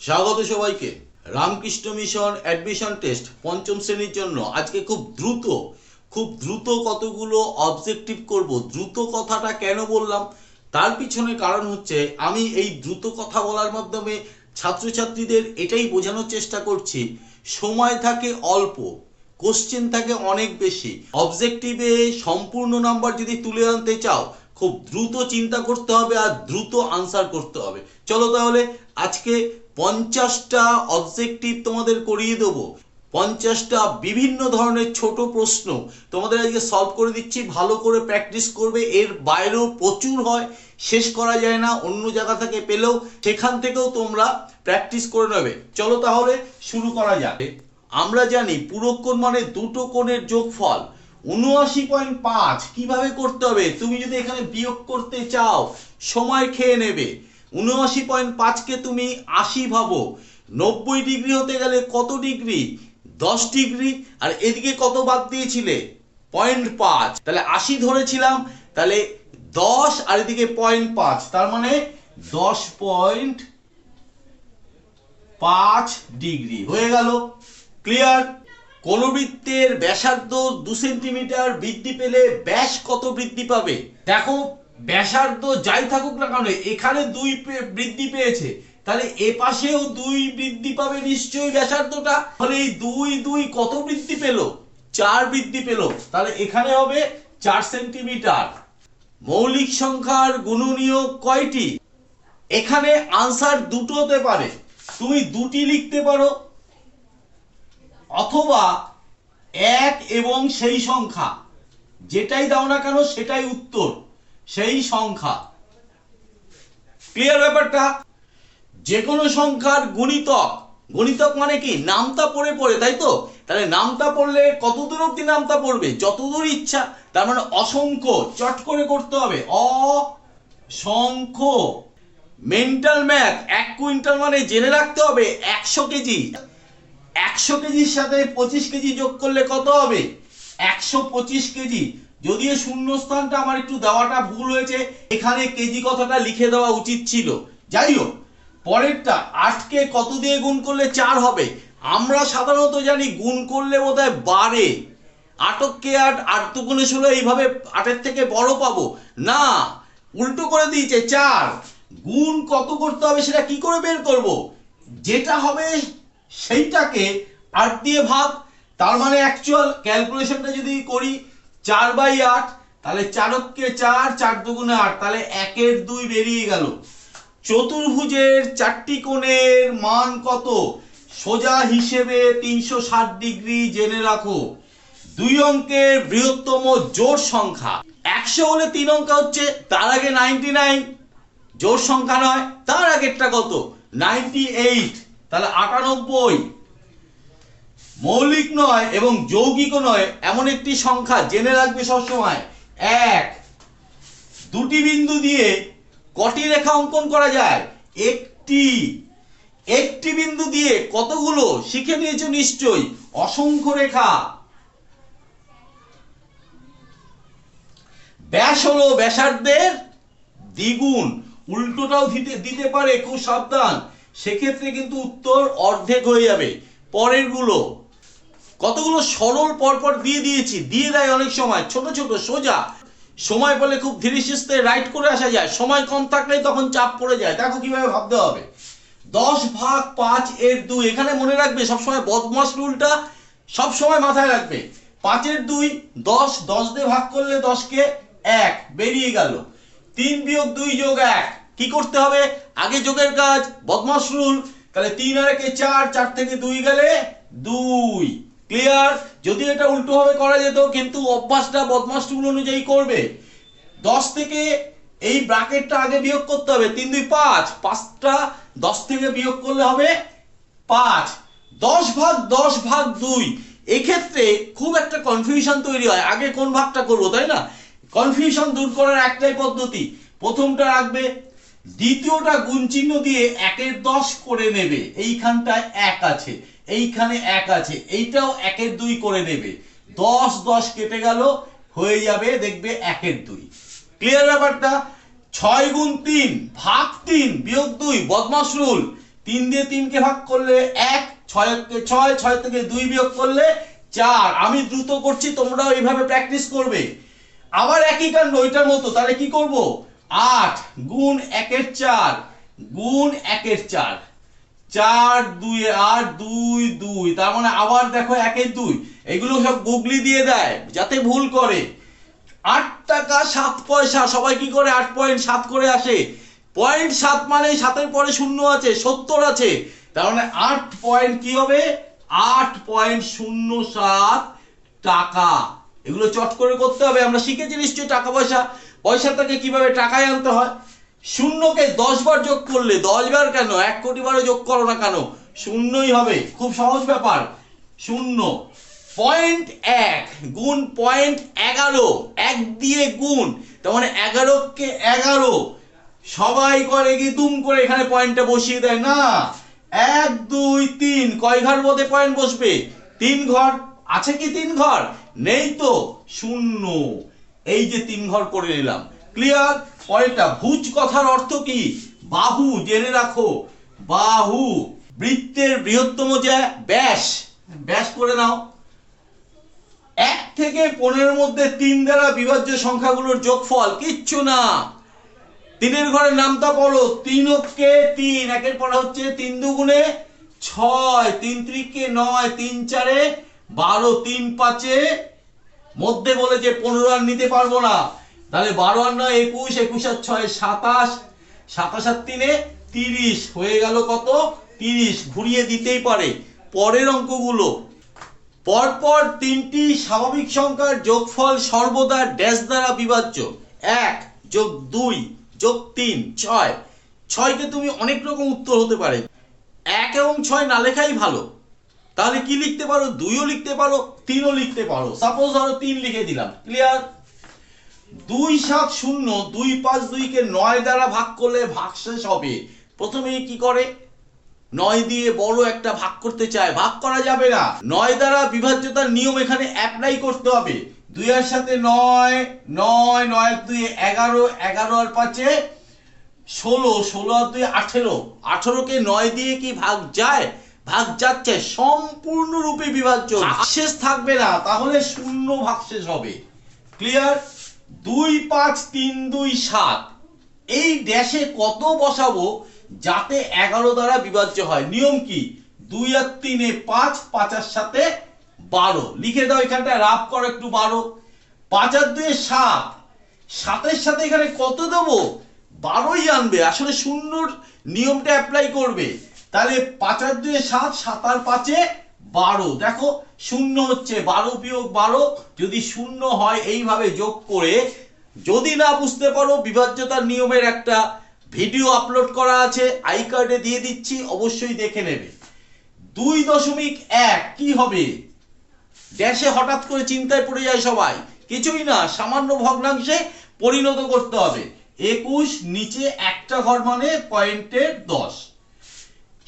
স্বাগত সবাইকে। Ramakrishna mission admission test পঞ্চম শ্রেণির জন্য আজকে খুব দ্রুত খুব দ্রুত কতগুলো অবজেক্টিভ করব, দ্রুত কথাটা কেন বললাম? তার পিছনে কারণ হচ্ছে, আমি এই দ্রুত কথা বলার মাধ্যমে ছাত্রছাত্রীদের এটাই বোঝানোর চেষ্টা করছি, সময় থাকে অল্প কোশ্চেন থাকে অনেক বেশি। অবজেক্টিভে সম্পূর্ণ নাম্বার যদি তুলে আনতে চাও খুব দ্রুত চিন্তা করতে হবে আর দ্রুত আনসার করতে হবে। চলো তাহলে আজকে পঞ্চাশটা অবজেক্টিভ তোমাদের করিয়ে দেবো। পঞ্চাশটা বিভিন্ন ধরনের ছোট প্রশ্ন তোমাদের আজকে সলভ করে দিচ্ছি, ভালো করে প্র্যাকটিস করবে, এর বাইরেও প্রচুর হয়, শেষ করা যায় না, অন্য জায়গা থেকে পেলেও সেখান থেকেও তোমরা প্র্যাকটিস করে নেবে। চলো তাহলে শুরু করা যাক। আমরা জানি পুরোক্ষণ মানে দুটো কোণের যোগফল। উনআশি পয়েন্ট পাঁচ, কীভাবে করতে হবে? তুমি যদি এখানে বিয়োগ করতে চাও, সময় খেয়ে নেবে। উনআশি পয়েন্ট পাঁচকে তুমি আশি ভাবো। নব্বই ডিগ্রি হতে গেলে কত ডিগ্রি? দশ ডিগ্রি। আর এদিকে কত বাদ দিয়েছিলে? পয়েন্ট পাঁচ। তাহলে আশি ধরেছিলাম, তাহলে দশ আর এদিকে পয়েন্ট পাঁচ। তার মানে দশ পয়েন্ট পাঁচ ডিগ্রি। হয়ে গেল। ক্লিয়ার? কোন বৃত্তের ব্যাসার্ধ দু সেন্টিমিটার বৃদ্ধি পেলে ব্যাস কত বৃদ্ধি পাবে? দেখো, ব্যাসার্ধ যাই থাকুক না কারণ এখানে দুই বৃদ্ধি পেয়েছে। তাহলে এ পাশেও দুই বৃদ্ধি পাবে নিশ্চয়ই ব্যাসার্ধটা? তাহলে এই দুই দুই কত বৃদ্ধি পেল? চার বৃদ্ধি পেল। তাহলে এখানে হবে চার সেন্টিমিটার। মৌলিক সংখ্যার গুণনীয় কয়টি? এখানে আনসার দুটো হতে পারে। তুমি দুটি লিখতে পারো। অথবা এক এবং সেই সংখ্যা। যেটাই দাও না কেন, সেটাই উত্তর, সেই সংখ্যা। ক্লিয়ার ব্যাপারটা? যে কোনো সংখ্যার গুণিতক, গণিতক মানে কি? নামতা পড়ে পড়ে, তাই তো? তাহলে নামতা পড়লে কত দূর অব্দি নামতা পড়বে? যতদূর ইচ্ছা, তার মানে অসংখ্য, চট করে করতে হবে। অসংখ্য মেন্টাল ম্যাথ এক কুইন্টাল মানে জেনে রাখতে হবে, একশো কেজি। একশো কেজির সাথে পঁচিশ কেজি যোগ করলে কত হবে? একশো পঁচিশ কেজি। যদিও শূন্যস্থানটা আমার একটু দেওয়াটা ভুল হয়েছে, এখানে কেজি কথাটা লিখে দেওয়া উচিত ছিল। যাই হোক, পরেরটা, আটকে কত দিয়ে গুণ করলে চার হবে? আমরা সাধারণত জানি গুণ করলে বোধহয় বাড়ে আটককে আট আট দুগুণে ষোলো, এইভাবে আটের থেকে বড় পাবো। না, উল্টো করে দিয়েছে, চার। গুণ কত করতে হবে সেটা কি করে বের করব? যেটা হবে সেইটাকে আট দিয়ে ভাগ, তার মানে অ্যাকচুয়াল ক্যালকুলেশনটা যদি করি চার বাই আট, তাহলে চারককে চার চার দুগুণে আট, তাহলে একের দুই বেরিয়ে গেল। চতুর্ভুজের চারটি কোণের মান কত? সোজা হিসেবে তিনশো ষাট ডিগ্রি জেনে রাখো। দুই অঙ্কের বৃহত্তম জোর সংখ্যা। একশো হলে তিন অঙ্ক হচ্ছে, তার আগে নাইনটি নাইন জোড় সংখ্যা নয়, তার আগেরটা কত? নাইনটি এইট তাহলে আটানব্বই। মৌলিক নয় এবং যৌগিক নয়, এমন একটি সংখ্যা জেনে রাখবে সবসময়। এক, দুটি বিন্দু দিয়ে কটি রেখা অঙ্কন করা যায়? একটি। একটি বিন্দু দিয়ে কতগুলো? শিখে নিয়েছো নিশ্চয়ই। অসংখ্য রেখা। ব্যাস হলো ব্যাসার্ধের দ্বিগুণ। উল্টোটাও দিতে দিতে পারে, খুব সাবধান। সেক্ষেত্রে কিন্তু উত্তর অর্ধেক হয়ে যাবে। পরেরগুলো কতগুলো সরল পরপর দিয়ে দিয়েছি, দিয়ে দেয় অনেক সময়। ছোট ছোট, সোজা। সময় পেলে খুব ধীরে সুস্থে রাইট করে আসা যায়। সময় কম থাকলে তখন চাপ পড়ে যায়। দেখো কীভাবে ভাবতে হবে। দশ ভাগ পাঁচ এর দুই, এখানে মনে রাখবে সবসময় বদমাস রুলটা সবসময় মাথায় রাখবে। পাঁচের দুই, দশ দশ দিয়ে ভাগ করলে দশকে এক, বেরিয়ে গেল। তিন বিয়োগ দুই যোগ এক কি করতে হবে? আগে যোগের কাজ, বদমাস রুল। তাহলে তিন আর একে চার চার থেকে দুই গেলে দুই। ক্লিয়ার যদি এটা উল্টো ভাবে করা যেত, কিন্তু অভ্যাসটা বদমাস রুল অনুযায়ী করবে। দশ থেকে এই ব্র্যাকেটটা আগে বিয়োগ করতে হবে। তিন, দুই, পাঁচ। পাঁচটা দশ থেকে বিয়োগ করলে হবে পাঁচ। দশ ভাগ দশ ভাগ দুই। এক্ষেত্রে খুব একটা কনফিউশন তৈরি হয়। আগে কোন ভাগটা করব, তাই না? কনফিউশন দূর করার একটাই পদ্ধতি। প্রথমটা রাখবে দ্বিতীয়টা গুণ চিহ্ন দিয়ে একের দশ করে নেবে। এইখানটায় এক আছে, এইখানে এক আছে, এইটাও একের দুই করে নেবে। দশ দশ কেটে গেল, হয়ে যাবে, দেখবে একের দুই। ক্লিয়ার ব্যাপারটা? ছয় গুণ তিন, ভাগ তিন, বিয়োগ দুই, বদমাস রুল। তিন দিয়ে তিনকে ভাগ করলে এক ছয় ছয় ছয় থেকে দুই বিয়োগ করলে চার। আমি দ্রুত করছি, তোমরাও এইভাবে প্র্যাকটিস করবে। আবার একই কাণ্ড, ওইটার মতো, তাহলে কি করব? আট গুণ একের চার, গুণ একের চার। চার, দুই, আট, দুই দুই। তার মানে আবার দেখো একের দুই। এগুলো সব গুগলি দিয়ে দেয়, যাতে ভুল করে। আট টাকা, সাত পয়সা। সবাই কি করে? আট পয়েন্ট সাত করে আসে। পয়েন্ট সাত মানে সাতের পরে শূন্য আছে, সত্তর আছে। তার মানে আট পয়েন্ট কি হবে? আট পয়েন্ট শূন্য সাত টাকা। এগুলো চট করে করতে হবে। আমরা শিখেছি নিশ্চয়ই টাকা পয়সা। পয়সাটাকে কীভাবে টাকায় আনতে হয়? শূন্যকে দশ বার যোগ করলে দশ বার কেন? এক কোটি বারও যোগ করো না কেন? শূন্যই হবে। খুব সহজ ব্যাপার। শূন্য। পয়েন্ট এক গুণ পয়েন্ট এগারো। এক দিয়ে গুণ। তার মানে এগারোকে এগারো। সবাই করে কি তুম করে এখানে পয়েন্টটা বসিয়ে দেয়? না। এক, দুই, তিন। কয় ঘর মধ্যে পয়েন্ট বসবে? তিন ঘর। আছে কি তিন ঘর? নেই তো। শূন্য। এই যে তিন ঘর করে নিলাম। ক্লিয়ার পরেরটা, ভুজ কথার অর্থ কি? বাহু, জেনে রাখো। বাহু, বৃত্তের বৃহত্তম যে ব্যাস ব্যাস করে নাও। এক থেকে পনেরোর মধ্যে তিন দ্বারা বিভাজ্য সংখ্যাগুলোর যোগফল কিচ্ছু না। তিনের ঘরের নামটা পড়ো, তিন অক্ষে তিন, একের পরে হচ্ছে তিন দুগুণে ছয়, তিন ত্রিকে নয়, তিন চারে বারো, তিন পাঁচে মধ্যে বলে যে পনেরো আর নিতে পারব না। তাহলে বারো আর নয়, একুশ একুশ আর ছয়, সাতাশ সাতাশ আর তিনে তিরিশ। হয়ে গেল কত? তিরিশ। ঘুরিয়ে দিতেই পারে। পরের অঙ্কগুলো। পরপর তিনটি স্বাভাবিক সংখ্যার যোগফল সর্বদা ড্যাশ দ্বারা বিভাজ্য। এক যোগ দুই যোগ তিন ছয়। ছয়কে তুমি অনেক রকম উত্তর হতে পারে। এক এবং ছয় না লেখাই ভালো। তাহলে কি লিখতে পারো? দুইও লিখতে পারো, তিনও লিখতে পারো। সাপোজ ধরো তিন লিখে দিলাম। ক্লিয়ার দুই সাত শূন্য, দুই পাঁচ দুইকে নয় দ্বারা ভাগ করলে ভাগ শেষ হবে। প্রথমে কি করে? নয় দিয়ে বড় একটা ভাগ করতে চায়। ভাগ করা যাবে না। নয় দ্বারা বিভাজ্যতার নিয়ম এখানে অ্যাপ্লাই করতে হবে। দুই দুইয়ের সাথে নয় নয় নয় দুই এগারো এগারো আর পাঁচে ষোলো ষোলো আর দুই আঠেরো। আঠেরোকে নয় দিয়ে কি ভাগ যায়? ভাগ যাচ্ছে সম্পূর্ণরূপে বিভাজ্য। ভাগশেষ থাকবে না তাহলে শূন্য ভাগশেষ হবে। ক্লিয়ার দুই পাঁচ তিন দুই সাত। এই ড্যাশে কত বসাবো যাতে এগারো দ্বারা বিভাজ্য হয়? নিয়ম কি? দুই আর তিনে পাঁচ পাঁচার সাথে বারো। লিখে দাও এখানটা রাফ করো একটু বারো। পাঁচ আর দুয়ে সাত। সাতের সাথে এখানে কত দেবো? বারোই আনবে। আসলে শূন্যর নিয়মটা অ্যাপ্লাই করবে। তাহলে পাঁচ আর দুয়ে সাত সাত আর পাঁচে বারো। দেখো, শূন্য হচ্ছে বারো বিয়োগ বারো। যদি শূন্য হয়, এইভাবে যোগ করে যদি না বুঝতে পারো বিভাজ্যতার নিয়মের একটা ভিডিও আপলোড করা আছে, আই কার্ডে দিয়ে দিচ্ছি, অবশ্যই দেখে নেবে। দুই দশমিক এক, কি হবে? ড্যাশে হঠাৎ করে চিন্তায় পড়ে যায় সবাই। কিছুই না, সামান্য ভগ্নাংশে পরিণত করতে হবে। একুশ, নিচে একটা ঘর মানে পয়েন্টের দশ।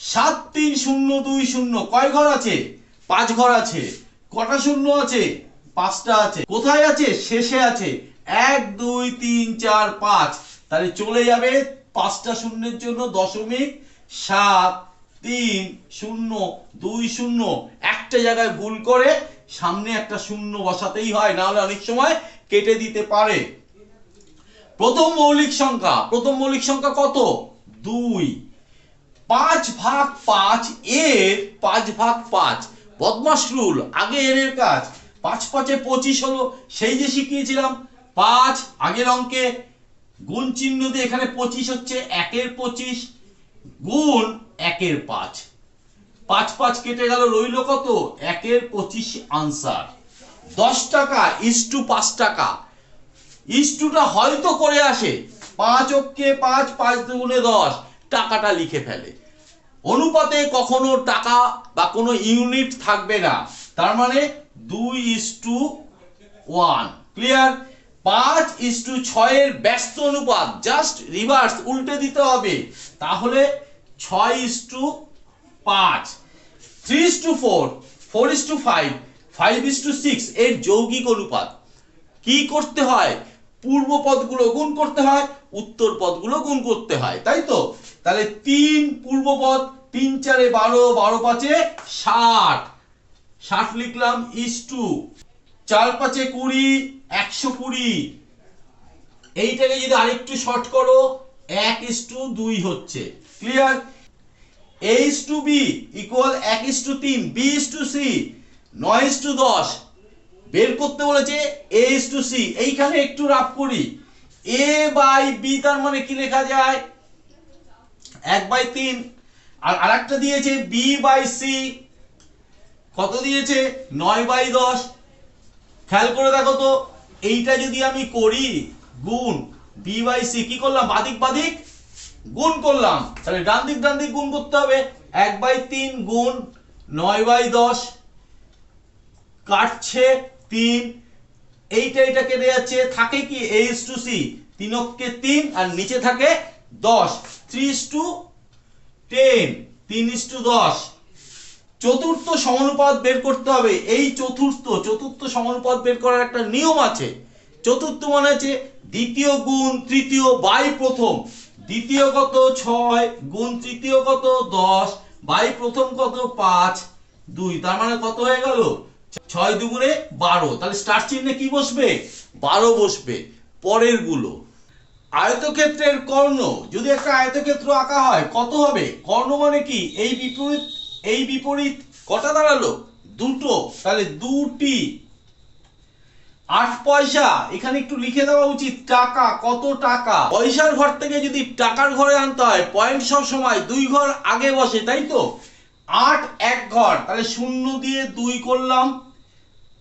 সাত তিন শূন্য দুই শূন্য। কয় ঘর আছে? পাঁচ ঘর আছে। কটা শূন্য আছে? পাঁচটা আছে। কোথায় আছে? শেষে আছে। এক, দুই, তিন, চার, পাঁচ। তাহলে চলে যাবে পাঁচটা শূন্যের জন্য দশমিক সাত তিন শূন্য দুই শূন্য। একটা জায়গায় ভুল করে সামনে একটা শূন্য বসাতেই হয় না হলে অনেক সময় কেটে দিতে পারে। প্রথম মৌলিক সংখ্যা। প্রথম মৌলিক সংখ্যা কত? দুই। পাঁচ ভাগ পাঁচ এর পাঁচ ভাগ পাঁচ। বদমাস রুল, আগে এর এর কাজ। পাঁচ পাঁচে পঁচিশ হলো, সেই যে শিখিয়েছিলাম। পাঁচ, আগের অঙ্কে। গুণ চিহ্ন দিয়ে এখানে পঁচিশ হচ্ছে, একের পঁচিশ। গুণ একের পাঁচ। পাঁচ পাঁচ কেটে গেল, রইল কত? একের পঁচিশ আনসার। দশ টাকা, ইস টু পাঁচ টাকা। ইস্টুটা হয়তো করে আসে। পাঁচ অক্ষে পাঁচ পাঁচ দুগুণে দশ। টাকাটা লিখে ফেলে। অনুপাতে কখনো টাকা বা কোনো ইউনিট থাকবে না। তার মানে দুই ইস টু ওয়ান ক্লিয়ার পাঁচ ইস টু ছয়ের ব্যস্ত অনুপাত। জাস্ট রিভার্স উল্টে দিতে হবে। তাহলে ছয় ইস টু পাঁচ। Three is to four four is to five five is to six এর যৌগিক অনুপাত। কি করতে হয়? পূর্ব পদগুলো গুণ করতে হয়, উত্তর পদগুলো গুণ করতে হয়। তাই তো? তাহলে তিন পূর্ব পদ তিন চারে বারো বারো পাঁচে ষাট। ষাট লিখলাম ইস টু চার পাঁচে কুড়ি, একশো কুড়ি। এইটাকে যদি আরেকটু শর্ট করো, এক ইস টু দুই হচ্ছে। Clear A is to B equal এক ইস টু তিন বি ইস টু সি নয় ইস টু দশ। বের করতে বলেছে এ ইস টু সি এইখানে একটু রাফ করি। এ বাই বি তার মানে কি লেখা যায়? এক বাই তিন। আর আরেকটা দিয়েছে বি বাই সি কত দিয়েছে? নয় বাই দশ। খেয়াল করে দেখো তো, এইটা যদি আমি করি, গুণ বি বাই সি কি করলাম? বাদিক বাদিক, গুণ করলাম। তাহলে ডান দিক ডান দিক গুণ করতে হবে। এক বাই তিন গুণ নয় বাই দশ। কাটছে তিন। এইটা এটা কেটে যাচ্ছে থাকে কি এইচ টু সি তিনককে তিন, আর নিচে থাকে দশ। ত্রিশ টু টেন। তিন টু দশ। চতুর্থ সমানুপাত বের করতে হবে। এই চতুর্থ চতুর্থ সমানুপাত বের করার একটা নিয়ম আছে। চতুর্থ মানে হচ্ছে দ্বিতীয় গুণ তৃতীয় বাই প্রথম। দ্বিতীয় কত? ছয়। গুণ তৃতীয় কত? দশ। বাই প্রথম কত? পাঁচ। দুই। তার মানে কত হয়ে গেল? ছয় দুগুণে বারো। তাহলে স্টার চিহ্নে কি বসবে? বারো বসবে। পরেরগুলো আয়তক্ষেত্রের কর্ণ, যদি একটা আয়তক্ষেত্র আঁকা হয়, কত হবে? কর্ণ মানে কি? এই বিপরীত এই বিপরীত কটা দাঁড়াল? দুটো। তাহলে দুটি। আট পয়সা। এখানে একটু লিখে দেওয়া উচিত, টাকা, কত টাকা? পয়সার ঘর থেকে যদি টাকার ঘরে আনতে হয়, পয়েন্ট সব সময় দুই ঘর আগে বসে, তাই তো? আট এক ঘর। তাহলে শূন্য দিয়ে দুই করলাম,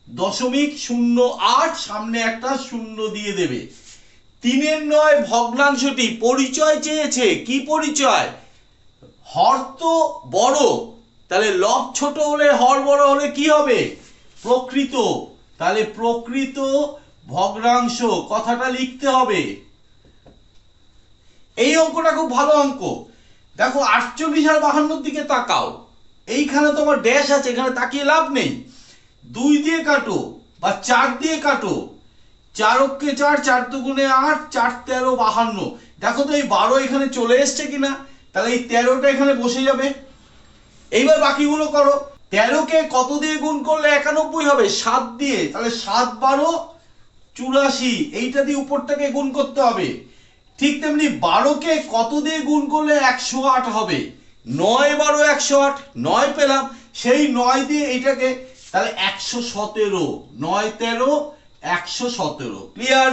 দশমিক শূন্য আট, সামনে একটা শূন্য দিয়ে দেবে। তিনের নয় ভগ্নাংশটি পরিচয় চেয়েছে। কি পরিচয়? হর তো বড়। তাহলে লব ছোট হলে হর বড় হলে কি হবে? প্রকৃত। তাহলে প্রকৃত ভগ্নাংশ। কথাটা লিখতে হবে। এই অঙ্কটা খুব ভালো অঙ্ক। দেখো, আটচল্লিশ আর বাহান্নর দিকে তাকাও। এইখানে তোমার ড্যাশ আছে, এখানে তাকিয়ে লাভ নেই। দুই দিয়ে কাটো বা চার দিয়ে কাটো। চার অক্ষে চার চার দুগুণে আট, চার তেরো বাহান্ন। দেখো তো এই বারো এখানে চলে এসছে কিনা? তাহলে এই তেরোটা এখানে বসে যাবে। এইবার বাকিগুলো করো। তেরোকে কত দিয়ে গুণ করলে একানব্বই হবে? সাত দিয়ে। তাহলে সাত বারো, চুরাশি। এইটা দিয়ে উপরটাকে গুণ করতে হবে। ঠিক তেমনি বারোকে কত দিয়ে গুণ করলে একশো আট হবে? নয় বারো একশো আট, নয় পেলাম। সেই নয় দিয়ে এইটাকে, তাহলে একশো সতেরো। নয় তেরো একশো সতেরো। ক্লিয়ার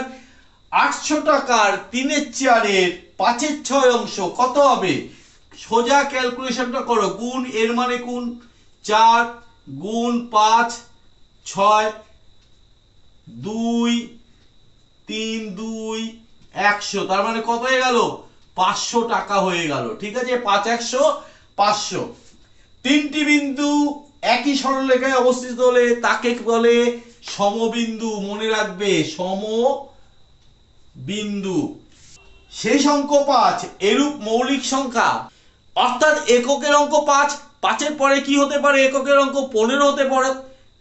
আটশো টাকার তিনের চারের পাঁচের ছয় অংশ কত হবে? সোজা ক্যালকুলেশনটা করো, গুণ এর মানে গুণ চার গুণ পাঁচ, ছয়, দুই, তিন, দুই, একশো। তার মানে কত হয়ে গেল? পাঁচশো টাকা হয়ে গেল। ঠিক আছে? পাঁচ, একশো, পাঁচশো। তিনটি বিন্দু একই সরলরেখায় অবস্থিত হলে তাকে বলে সমবিন্দু মনে রাখবে সম বিন্দু শেষ অঙ্ক পাঁচ এরূপ মৌলিক সংখ্যা। অর্থাৎ এককের অঙ্ক পাঁচ, পাঁচের পরে কি হতে পারে? এককের অঙ্ক পনেরো হতে পারে।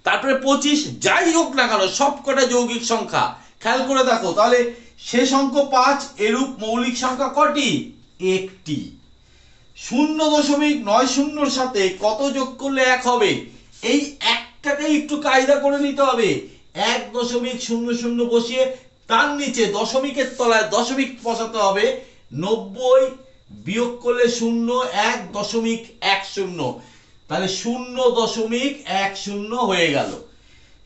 তারপরে পঁচিশ, যাই হোক না কেন সব কটা যৌগিক সংখ্যা। খেয়াল করে দেখো, তাহলে শেষ অঙ্ক পাঁচ এরূপ মৌলিক সংখ্যা কটি? একটি। শূন্য দশমিক নয় শূন্যর সাথে কত যোগ করলে এক হবে? এই একটাকে একটু কায়দা করে নিতে হবে। এক দশমিক শূন্য শূন্য বসিয়ে তার নিচে দশমিকের তলায় দশমিক বসাতে হবে। নব্বই বিয়োগ করলে শূন্য, এক দশমিক এক শূন্য। তাহলে শূন্য দশমিক এক শূন্য হয়ে গেল।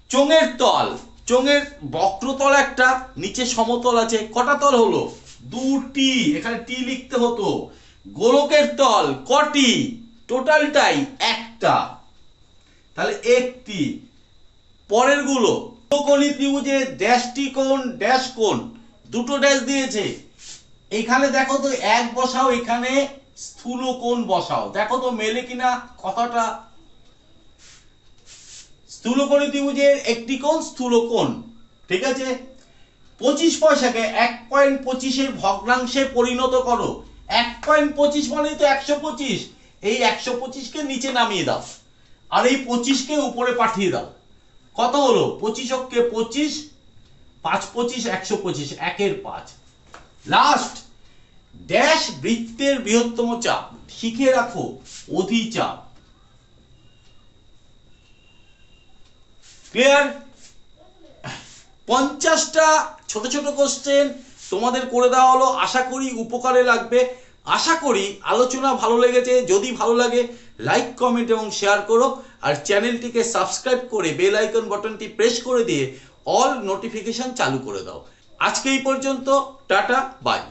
চোঙের তল, চোঙের বক্রতল একটা, নিচে সমতল আছে। কটা তল হলো? দুটি, এখানে টি লিখতে হতো। গোলকের তল কটি? টোটালটাই একটা। তাহলে একটি পরেরগুলো কোণী ত্রিভুজে ড্যাশটি কোণ, ড্যাশ কোণ, দুটো ড্যাশ দিয়েছে। এখানে দেখো তো এক বসাও, এখানে স্থূল কোণ বসাও। দেখো তো মেলে কিনা কথাটা। স্থূলকোণী ত্রিভুজের একটি কোণ, স্থূল কোণ, ঠিক আছে? পঁচিশ পয়সাকে এক পয়েন্ট পঁচিশের ভগ্নাংশে পরিণত করো। এক পয়েন্ট পঁচিশ মানেই তো একশো পঁচিশ। এই একশো পঁচিশকে নিচে নামিয়ে দাও। আর এই পঁচিশকে উপরে পাঠিয়ে দাও। কত হলো? পঁচিশ অক্ষে পঁচিশ, পাঁচ পঁচিশ, একশো পঁচিশ, একের পাঁচ। লাস্ট ড্যাশ বৃত্তের বৃহত্তম চাপ। শিখে রাখো অধিচাপ ক্লিয়ার পঞ্চাশটা ছোট ছোট কোশ্চেন তোমাদের করে দেওয়া হলো। আশা করি উপকারে লাগবে। আশা করি আলোচনা ভালো লেগেছে। যদি ভালো লাগে লাইক কমেন্ট এবং শেয়ার করো আর চ্যানেলটিকে সাবস্ক্রাইব করে বেল আইকন বাটনটি প্রেস করে দিয়ে অল নোটিফিকেশন চালু করে দাও। আজকে এই পর্যন্ত, টাটা বাই